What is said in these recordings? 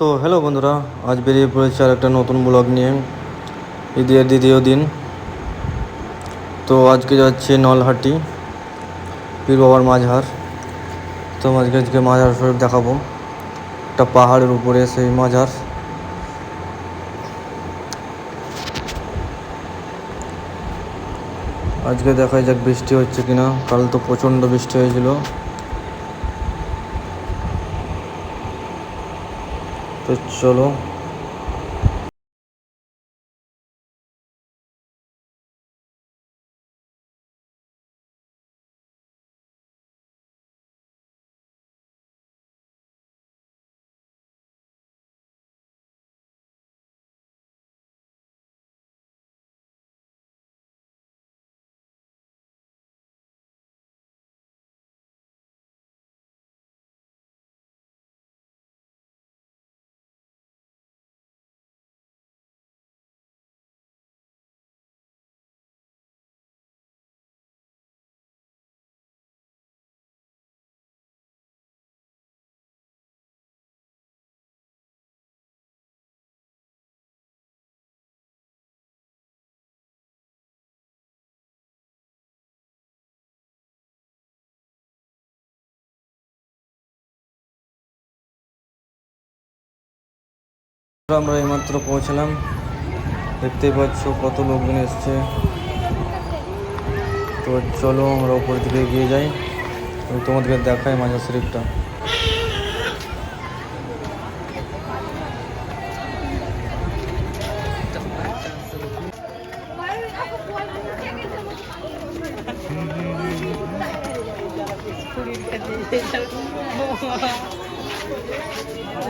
তো হ্যালো বন্ধুরা, আজ বেরিয়ে পড়েছে আর একটা নতুন ব্লগ নিয়ে, ঈদের দ্বিতীয় দিন। তো আজকে যাচ্ছে নলহাটি, পীর বাবার মাঝহার। তো আজকে আজকে মাঝহার শরীফ দেখাবো। একটা পাহাড়ের উপরে সেই মাঝহার। আজকে দেখা যাক বৃষ্টি হচ্ছে কিনা। কাল তো প্রচণ্ড বৃষ্টি হয়েছিল। তো চলো আমরা এইমাত্র পৌঁছলাম। দেখতেই পাচ্ছ কত লোকজন এসছে। তো চলো আমরা উপর দিকে এগিয়ে যাই। তোমাদেরকে দেখাই মাজার শরীফটা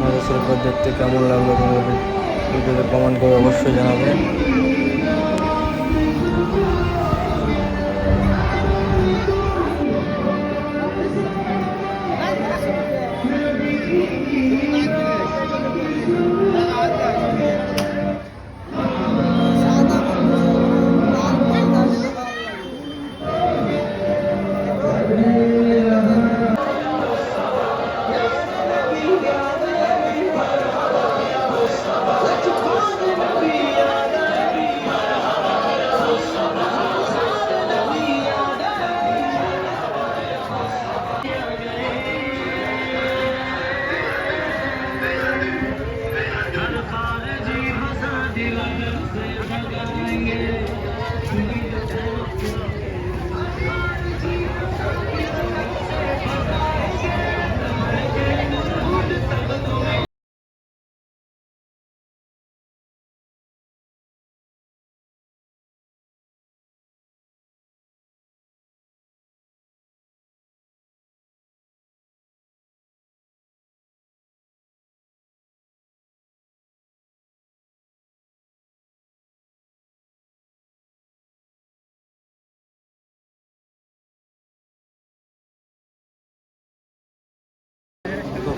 মাজার দেখতে কেমন লাগল তোমাদের? ভিডিওতে কমেন্ট করে অবশ্যই জানাবে।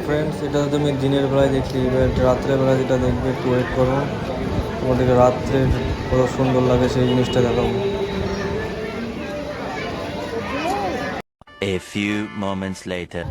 ফ্রেন্ডস এটা তুমি দিনের বেলায় দেখলি এবার রাত্রেবেলা যেটা দেখবে, একটু ওয়েট করো তোমাদেরকে রাত্রে কত সুন্দর লাগে সেই জিনিসটা দেখাবো A few moments later.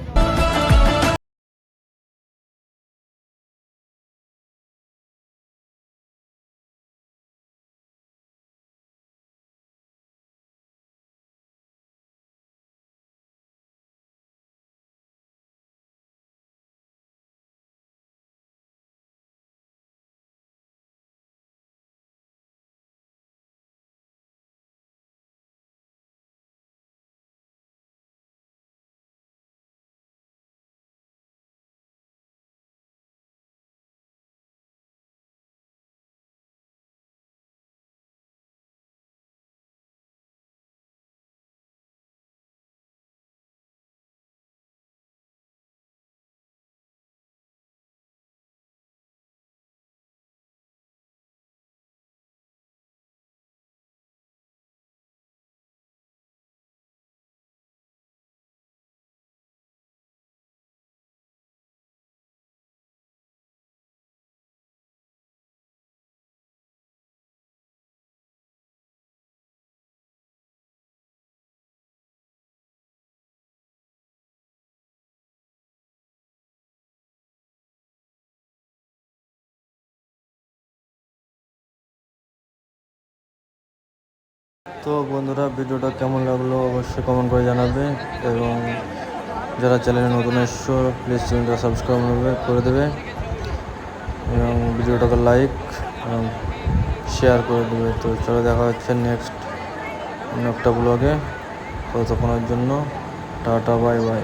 তো বন্ধুরা, ভিডিওটা কেমন লাগল অবশ্যই কমেন্ট করে জানাবে এবং যারা চ্যানেলে নতুন এসছো প্লিজ চ্যানেলটা সাবস্ক্রাইব করে দেবে এবং ভিডিওটাকে লাইক এবং শেয়ার করে দেবে। তো চলো দেখা হচ্ছে নেক্সট অন্য একটা ব্লগে ততক্ষণের জন্য টাটা বাই বাই